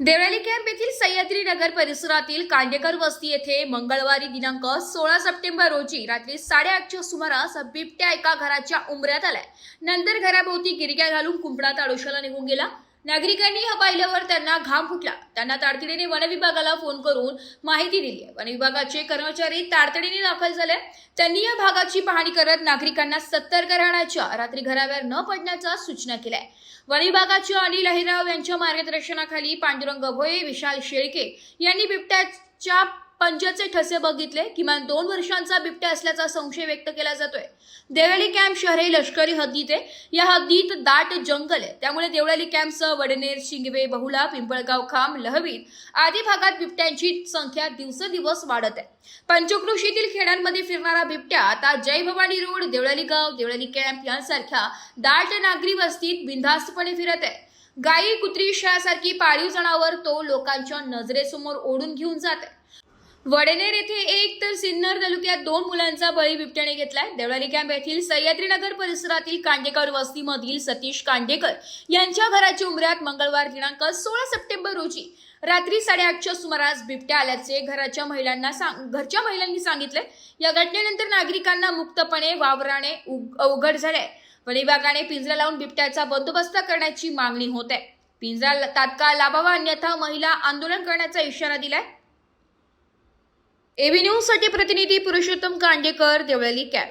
Deolali camp येथील सह्याद्री नगर परिसरातील कांडेकर वस्ती येथे मंगळवारी दिनांक सोळा सप्टेंबर रोजी रात्री साडेआठच्या सुमारास बिबट्या एका घराच्या उंबऱ्यात आलाय. नंतर घराभोवती गिरग्या घालून कुंपणात आडोशाला निघून गेला. नागरिकांनी हा पाहिल्यावर त्यांना घाम फुटला. त्यांना तातडीने वनविभागाला फोन करून माहिती दिली आहे वनविभागाचे कर्मचारी तातडीने दाखल झाले. त्यांनी या भागाची पाहणी करत नागरिकांना सतर्क राहण्याच्या रात्री घराबाहेर न पडण्याच्या सूचना केल्या. वनविभागाचे अनिल अहिराव यांच्या मार्गदर्शनाखाली पांडुरंग भोये विशाल शेळके यांनी बिबट्याच्या पंजाचे ठसे बघितले किमान दोन वर्षांचा बिबट्या असल्याचा संशय व्यक्त केला जातोय. देवळी कॅम्प शहर हे लष्करी हद्दीत आहे. या हद्दीत दाट जंगल आहे. त्यामुळे देवळाली कॅम्पसह वडनेर शिंगवे बहुला पिंपळगाव खांब लहवीत आदी भागात बिबट्यांची संख्या दिवसेंदिवस वाढत आहे. पंचकृषीतील खेड्यांमध्ये फिरणारा बिबट्या आता जय भवानी रोड देवळाली गाव देवळाली कॅम्प यांसारख्या दाट नागरी वस्तीत बिनधास्तपणे फिरत आहे. गायी कुत्री शासारखी पाळीव जनावर तो लोकांच्या नजरेसमोर ओढून घेऊन जात आहे. वडनेर येथे एक तर सिन्नर तालुक्यात दोन मुलांचा बळी बिबट्याने घेतलाय. देवळाली कॅम्प येथील सह्याद्रीनगर परिसरातील कांडेकर वस्तीमधील सतीश कांडेकर यांच्या घराच्या उमऱ्यात मंगळवार दिनांक सोळा सप्टेंबर रोजी रात्री साडेआठच्या सुमारास बिबट्या आल्याचे घराच्या महिलांना सांग घरच्या महिलांनी सांगितले या घटनेनंतर नागरिकांना मुक्तपणे वावराने उग- अवघड झाले वन विभागाने पिंजरा लावून बिबट्याचा बंदोबस्त करण्याची मागणी होत आहे. पिंजरा तात्काळ लाभावा अन्यथा महिला आंदोलन करण्याचा इशारा दिलाय. एबी न्यूजसाठी प्रतिनिधी पुरुषोत्तम कांडेकर देवळली कॅप.